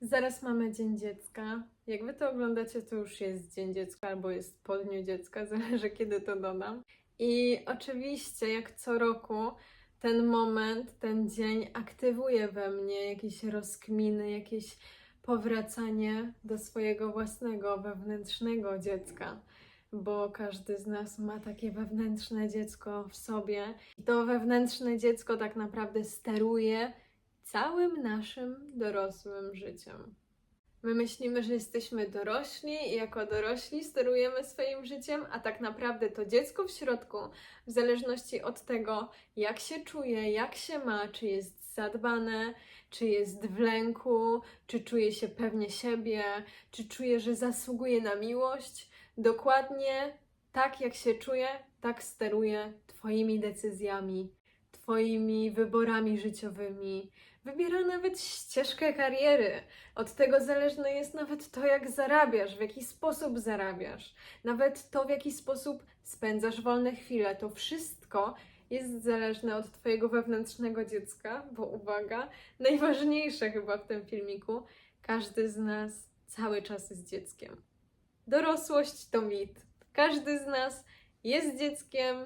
Zaraz mamy Dzień Dziecka. Jak wy to oglądacie, to już jest Dzień Dziecka albo jest po Dniu Dziecka, zależy kiedy to dodam. I oczywiście, jak co roku, ten moment, ten dzień aktywuje we mnie jakieś rozkminy, jakieś powracanie do swojego własnego wewnętrznego dziecka. Bo każdy z nas ma takie wewnętrzne dziecko w sobie. I to wewnętrzne dziecko tak naprawdę steruje całym naszym dorosłym życiem. My myślimy, że jesteśmy dorośli i jako dorośli sterujemy swoim życiem, a tak naprawdę to dziecko w środku, w zależności od tego, jak się czuje, jak się ma, czy jest zadbane, czy jest w lęku, czy czuje się pewnie siebie, czy czuje, że zasługuje na miłość, dokładnie tak jak się czuje, tak steruje Twoimi decyzjami, Twoimi wyborami życiowymi. Wybiera nawet ścieżkę kariery. Od tego zależne jest nawet to, jak zarabiasz, w jaki sposób zarabiasz, nawet to, w jaki sposób spędzasz wolne chwile. To wszystko jest zależne od Twojego wewnętrznego dziecka, bo uwaga, najważniejsze chyba w tym filmiku, każdy z nas cały czas jest dzieckiem. Dorosłość to mit. Każdy z nas jest dzieckiem,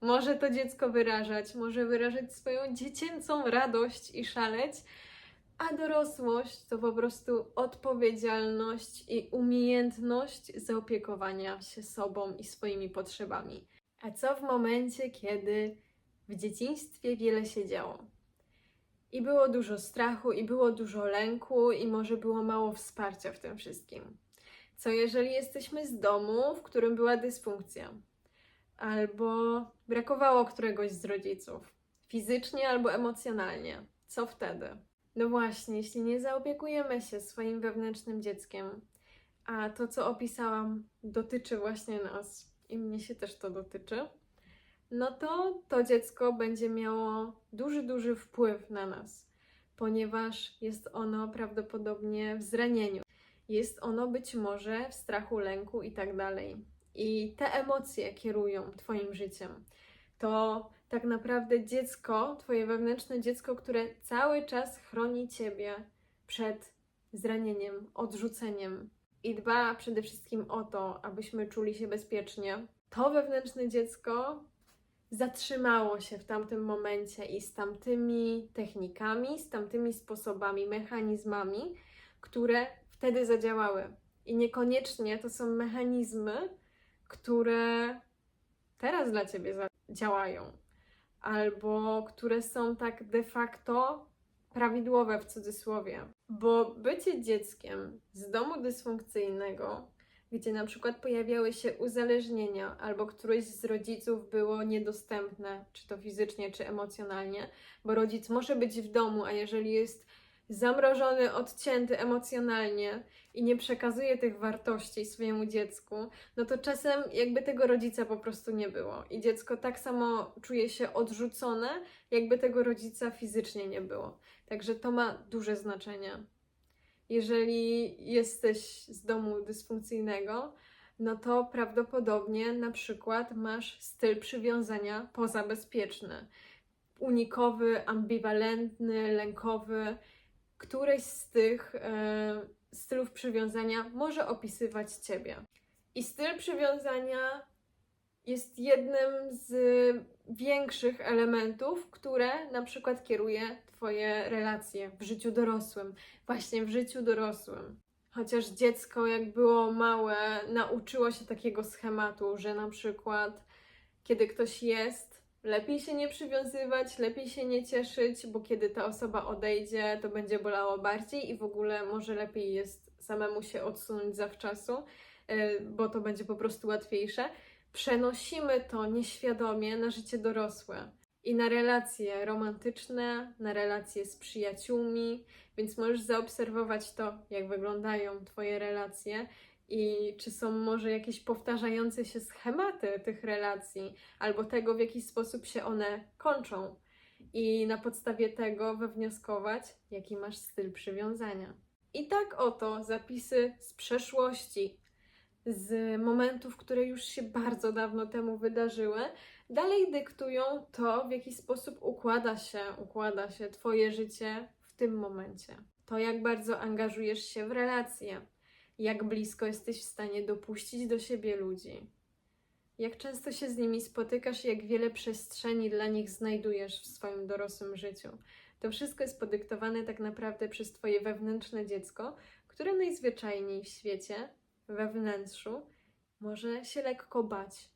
może to dziecko wyrażać, może wyrażać swoją dziecięcą radość i szaleć, a dorosłość to po prostu odpowiedzialność i umiejętność zaopiekowania się sobą i swoimi potrzebami. A co w momencie, kiedy w dzieciństwie wiele się działo? I było dużo strachu, i było dużo lęku, i może było mało wsparcia w tym wszystkim. Co jeżeli jesteśmy z domu, w którym była dysfunkcja? Albo brakowało któregoś z rodziców, fizycznie albo emocjonalnie. Co wtedy? No właśnie, jeśli nie zaopiekujemy się swoim wewnętrznym dzieckiem, a to, co opisałam, dotyczy właśnie nas i mnie się też to dotyczy, no to to dziecko będzie miało duży, duży wpływ na nas, ponieważ jest ono prawdopodobnie w zranieniu. Jest ono być może w strachu, lęku i tak dalej i te emocje kierują Twoim życiem. To tak naprawdę dziecko, Twoje wewnętrzne dziecko, które cały czas chroni Ciebie przed zranieniem, odrzuceniem i dba przede wszystkim o to, abyśmy czuli się bezpiecznie. To wewnętrzne dziecko zatrzymało się w tamtym momencie i z tamtymi technikami, z tamtymi sposobami, mechanizmami, które wtedy zadziałały. I niekoniecznie to są mechanizmy, które teraz dla ciebie działają, albo które są tak de facto prawidłowe w cudzysłowie. Bo bycie dzieckiem z domu dysfunkcyjnego, gdzie na przykład pojawiały się uzależnienia, albo któreś z rodziców było niedostępne, czy to fizycznie, czy emocjonalnie, bo rodzic może być w domu, a jeżeli jest zamrożony, odcięty emocjonalnie i nie przekazuje tych wartości swojemu dziecku, no to czasem jakby tego rodzica po prostu nie było. I dziecko tak samo czuje się odrzucone, jakby tego rodzica fizycznie nie było. Także to ma duże znaczenie. Jeżeli jesteś z domu dysfunkcyjnego, no to prawdopodobnie na przykład masz styl przywiązania pozabezpieczny. Unikowy, ambiwalentny, lękowy. Któreś z tych e, stylów przywiązania może opisywać Ciebie. I styl przywiązania jest jednym z większych elementów, które na przykład kieruje Twoje relacje w życiu dorosłym, właśnie w życiu dorosłym. Chociaż dziecko, jak było małe, nauczyło się takiego schematu, że na przykład kiedy ktoś jest, lepiej się nie przywiązywać, lepiej się nie cieszyć, bo kiedy ta osoba odejdzie, to będzie bolało bardziej i w ogóle może lepiej jest samemu się odsunąć zawczasu, y, bo to będzie po prostu łatwiejsze. Przenosimy to nieświadomie na życie dorosłe i na relacje romantyczne, na relacje z przyjaciółmi, więc możesz zaobserwować to, jak wyglądają Twoje relacje i czy są może jakieś powtarzające się schematy tych relacji, albo tego, w jaki sposób się one kończą. I na podstawie tego wywnioskować, jaki masz styl przywiązania. I tak oto zapisy z przeszłości, z momentów, które już się bardzo dawno temu wydarzyły, dalej dyktują to, w jaki sposób układa się, układa się Twoje życie w tym momencie. to jak bardzo angażujesz się w relacje, jak blisko jesteś w stanie dopuścić do siebie ludzi, jak często się z nimi spotykasz i jak wiele przestrzeni dla nich znajdujesz w swoim dorosłym życiu. To wszystko jest podyktowane tak naprawdę przez Twoje wewnętrzne dziecko, które najzwyczajniej w świecie, we wnętrzu, może się lekko bać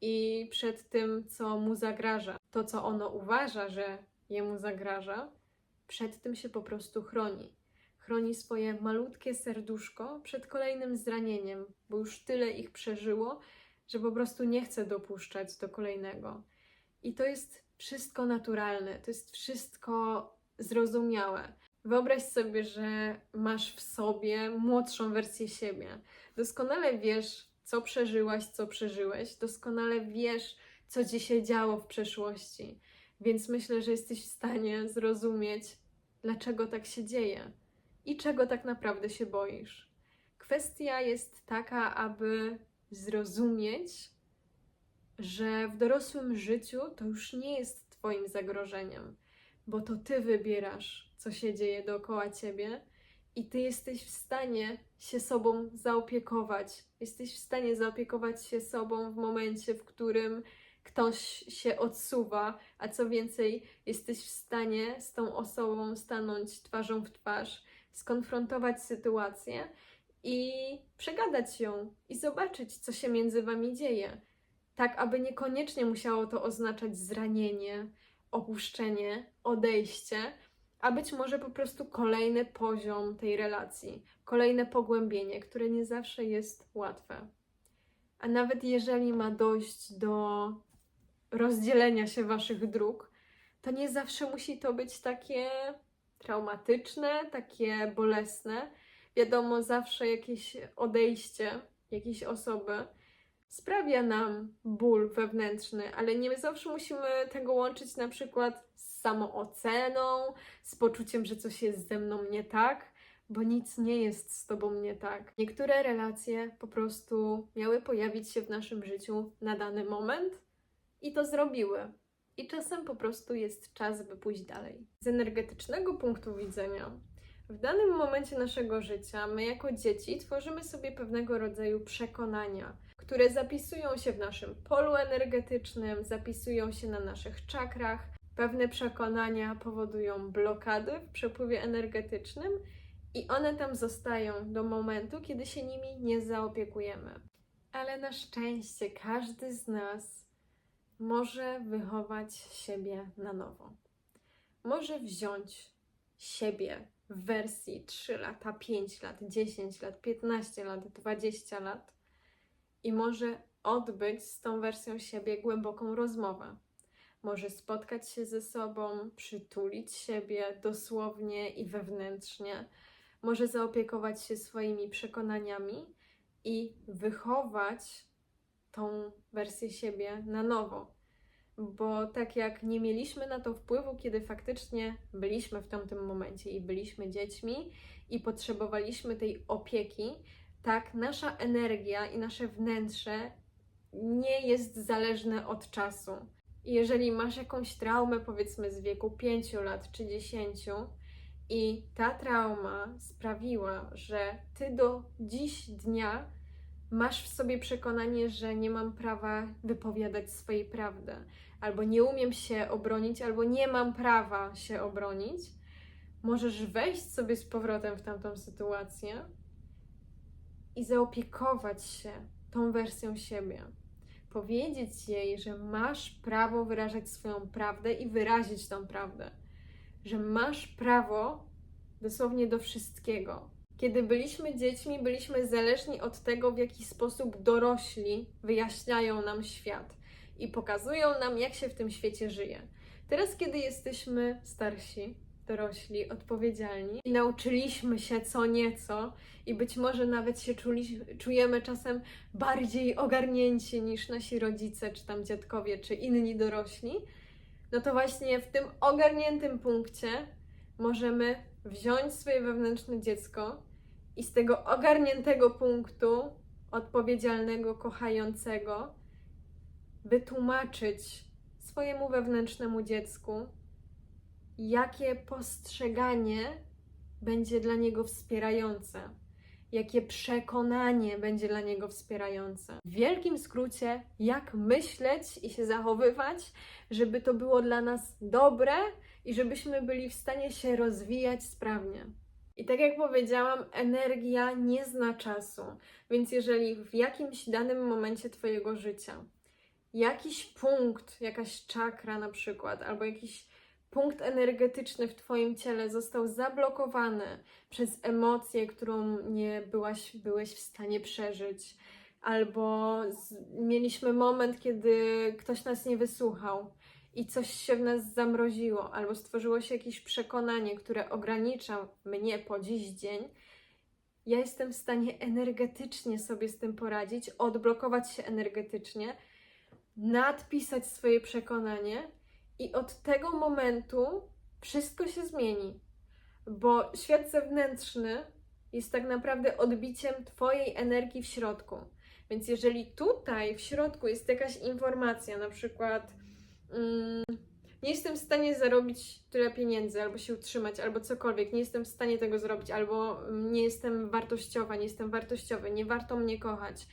i przed tym, co mu zagraża, to co ono uważa, że jemu zagraża, przed tym się po prostu chroni. Chroni swoje malutkie serduszko przed kolejnym zranieniem, bo już tyle ich przeżyło, że po prostu nie chce dopuszczać do kolejnego. I to jest wszystko naturalne, to jest wszystko zrozumiałe. Wyobraź sobie, że masz w sobie młodszą wersję siebie. Doskonale wiesz, co przeżyłaś, co przeżyłeś, doskonale wiesz, co ci się działo w przeszłości. Więc myślę, że jesteś w stanie zrozumieć, dlaczego tak się dzieje i czego tak naprawdę się boisz. Kwestia jest taka, aby zrozumieć, że w dorosłym życiu to już nie jest Twoim zagrożeniem, bo to Ty wybierasz, co się dzieje dookoła Ciebie i Ty jesteś w stanie się sobą zaopiekować. Jesteś w stanie zaopiekować się sobą w momencie, w którym ktoś się odsuwa, a co więcej, jesteś w stanie z tą osobą stanąć twarzą w twarz, skonfrontować sytuację i przegadać ją i zobaczyć, co się między wami dzieje. Tak, aby niekoniecznie musiało to oznaczać zranienie, opuszczenie, odejście, a być może po prostu kolejny poziom tej relacji, kolejne pogłębienie, które nie zawsze jest łatwe. A nawet jeżeli ma dojść do rozdzielenia się waszych dróg, to nie zawsze musi to być takie traumatyczne, takie bolesne. Wiadomo, zawsze jakieś odejście jakiejś osoby sprawia nam ból wewnętrzny, ale nie zawsze musimy tego łączyć na przykład z samooceną, z poczuciem, że coś jest ze mną nie tak, bo nic nie jest z tobą nie tak. Niektóre relacje po prostu miały pojawić się w naszym życiu na dany moment i to zrobiły. I czasem po prostu jest czas, by pójść dalej. Z energetycznego punktu widzenia, w danym momencie naszego życia, my jako dzieci tworzymy sobie pewnego rodzaju przekonania, które zapisują się w naszym polu energetycznym, zapisują się na naszych czakrach. Pewne przekonania powodują blokady w przepływie energetycznym i one tam zostają do momentu, kiedy się nimi nie zaopiekujemy. Ale na szczęście każdy z nas może wychować siebie na nowo. Może wziąć siebie w wersji 3 lata, 5 lat, 10 lat, 15 lat, 20 lat i może odbyć z tą wersją siebie głęboką rozmowę. Może spotkać się ze sobą, przytulić siebie dosłownie i wewnętrznie, może zaopiekować się swoimi przekonaniami i wychować tą wersję siebie na nowo. Bo tak jak nie mieliśmy na to wpływu, kiedy faktycznie byliśmy w tamtym momencie i byliśmy dziećmi i potrzebowaliśmy tej opieki, tak nasza energia i nasze wnętrze nie jest zależne od czasu. Jeżeli masz jakąś traumę, powiedzmy z wieku 5 lat czy 10, i ta trauma sprawiła, że ty do dziś dnia masz w sobie przekonanie, że nie mam prawa wypowiadać swojej prawdy, albo nie umiem się obronić, albo nie mam prawa się obronić, możesz wejść sobie z powrotem w tamtą sytuację i zaopiekować się tą wersją siebie. Powiedzieć jej, że masz prawo wyrażać swoją prawdę i wyrazić tą prawdę. Że masz prawo dosłownie do wszystkiego. Kiedy byliśmy dziećmi, byliśmy zależni od tego, w jaki sposób dorośli wyjaśniają nam świat i pokazują nam, jak się w tym świecie żyje. Teraz, kiedy jesteśmy starsi, dorośli, odpowiedzialni i nauczyliśmy się co nieco i być może nawet się czuli, czujemy czasem bardziej ogarnięci niż nasi rodzice, czy tam dziadkowie, czy inni dorośli, no to właśnie w tym ogarniętym punkcie możemy wziąć swoje wewnętrzne dziecko i z tego ogarniętego punktu, odpowiedzialnego, kochającego, wytłumaczyć swojemu wewnętrznemu dziecku, jakie postrzeganie będzie dla niego wspierające, jakie przekonanie będzie dla niego wspierające. W wielkim skrócie, jak myśleć i się zachowywać, żeby to było dla nas dobre i żebyśmy byli w stanie się rozwijać sprawnie. I tak jak powiedziałam, energia nie zna czasu, więc jeżeli w jakimś danym momencie Twojego życia jakiś punkt, jakaś czakra na przykład, albo jakiś punkt energetyczny w Twoim ciele został zablokowany przez emocję, którą nie byłaś, byłeś w stanie przeżyć, albo z, mieliśmy moment, kiedy ktoś nas nie wysłuchał i coś się w nas zamroziło, albo stworzyło się jakieś przekonanie, które ogranicza mnie po dziś dzień, ja jestem w stanie energetycznie sobie z tym poradzić, odblokować się energetycznie, nadpisać swoje przekonanie i od tego momentu wszystko się zmieni, bo świat zewnętrzny jest tak naprawdę odbiciem Twojej energii w środku. Więc jeżeli tutaj w środku jest jakaś informacja, na przykład nie jestem w stanie zarobić tyle pieniędzy, albo się utrzymać, albo cokolwiek, nie jestem w stanie tego zrobić, albo mm, nie jestem wartościowa, nie jestem wartościowy, nie warto mnie kochać.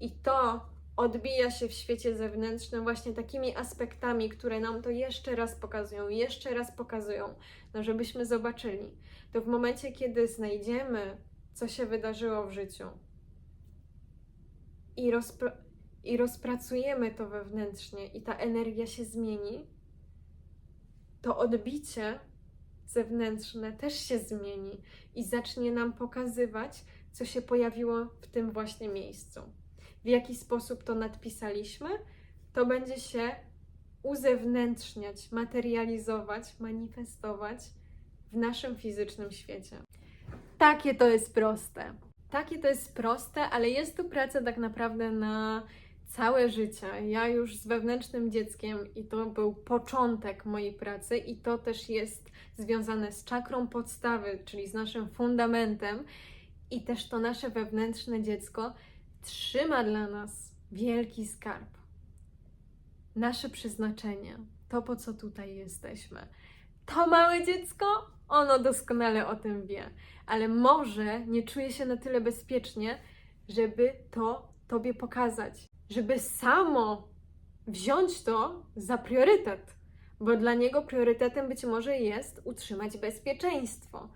I to odbija się w świecie zewnętrznym właśnie takimi aspektami, które nam to jeszcze raz pokazują, jeszcze raz pokazują, no żebyśmy zobaczyli. To w momencie, kiedy znajdziemy, co się wydarzyło w życiu i, rozpra- i rozpracujemy to wewnętrznie i ta energia się zmieni, to odbicie zewnętrzne też się zmieni i zacznie nam pokazywać, co się pojawiło w tym właśnie miejscu w jaki sposób to nadpisaliśmy, to będzie się uzewnętrzniać, materializować, manifestować w naszym fizycznym świecie. Takie to jest proste. Takie to jest proste, ale jest to praca tak naprawdę na całe życie. Ja już z wewnętrznym dzieckiem i to był początek mojej pracy i to też jest związane z czakrą podstawy, czyli z naszym fundamentem i też to nasze wewnętrzne dziecko trzyma dla nas wielki skarb. Nasze przeznaczenie, to po co tutaj jesteśmy. To małe dziecko, ono doskonale o tym wie, ale może nie czuje się na tyle bezpiecznie, żeby to Tobie pokazać, żeby samo wziąć to za priorytet, bo dla niego priorytetem być może jest utrzymać bezpieczeństwo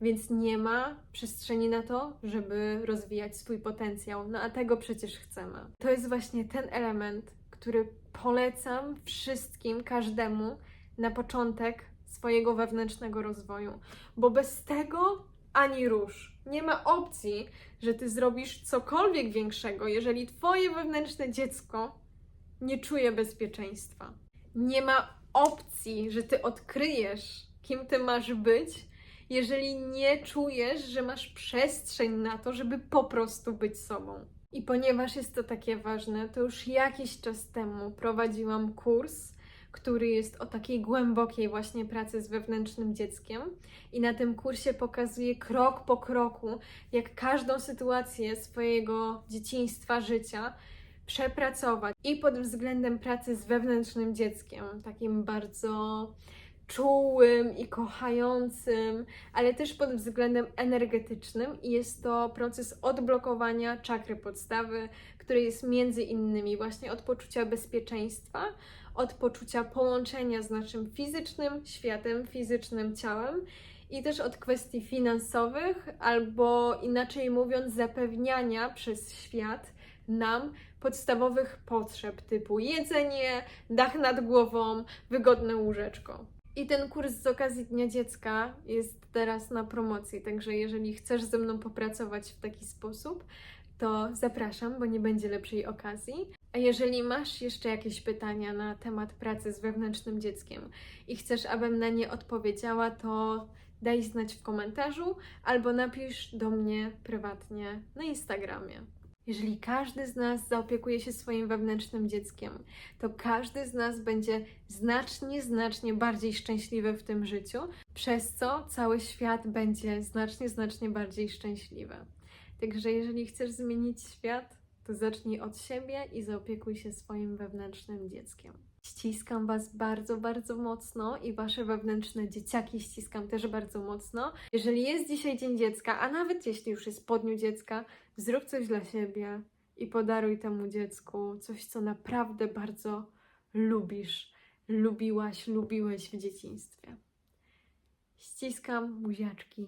więc nie ma przestrzeni na to, żeby rozwijać swój potencjał. No a tego przecież chcemy. To jest właśnie ten element, który polecam wszystkim, każdemu na początek swojego wewnętrznego rozwoju, bo bez tego ani rusz. Nie ma opcji, że ty zrobisz cokolwiek większego, jeżeli twoje wewnętrzne dziecko nie czuje bezpieczeństwa. Nie ma opcji, że ty odkryjesz, kim ty masz być, jeżeli nie czujesz, że masz przestrzeń na to, żeby po prostu być sobą. I ponieważ jest to takie ważne, to już jakiś czas temu prowadziłam kurs, który jest o takiej głębokiej właśnie pracy z wewnętrznym dzieckiem. I na tym kursie pokazuję krok po kroku, jak każdą sytuację swojego dzieciństwa, życia przepracować i pod względem pracy z wewnętrznym dzieckiem, takim bardzo czułym i kochającym, ale też pod względem energetycznym i jest to proces odblokowania czakry podstawy, który jest między innymi właśnie od poczucia bezpieczeństwa, od poczucia połączenia z naszym fizycznym światem, fizycznym ciałem i też od kwestii finansowych, albo inaczej mówiąc, zapewniania przez świat nam podstawowych potrzeb typu jedzenie, dach nad głową, wygodne łóżeczko. I ten kurs z okazji Dnia Dziecka jest teraz na promocji, także jeżeli chcesz ze mną popracować w taki sposób, to zapraszam, bo nie będzie lepszej okazji. A jeżeli masz jeszcze jakieś pytania na temat pracy z wewnętrznym dzieckiem i chcesz, abym na nie odpowiedziała, to daj znać w komentarzu albo napisz do mnie prywatnie na Instagramie. Jeżeli każdy z nas zaopiekuje się swoim wewnętrznym dzieckiem, to każdy z nas będzie znacznie, znacznie bardziej szczęśliwy w tym życiu, przez co cały świat będzie znacznie, znacznie bardziej szczęśliwy. Także jeżeli chcesz zmienić świat, to zacznij od siebie i zaopiekuj się swoim wewnętrznym dzieckiem. Ściskam Was bardzo, bardzo mocno i Wasze wewnętrzne dzieciaki ściskam też bardzo mocno. Jeżeli jest dzisiaj Dzień Dziecka, a nawet jeśli już jest po Dniu Dziecka, zrób coś dla siebie i podaruj temu dziecku coś, co naprawdę bardzo lubisz, lubiłaś, lubiłeś w dzieciństwie. Ściskam buziaczki.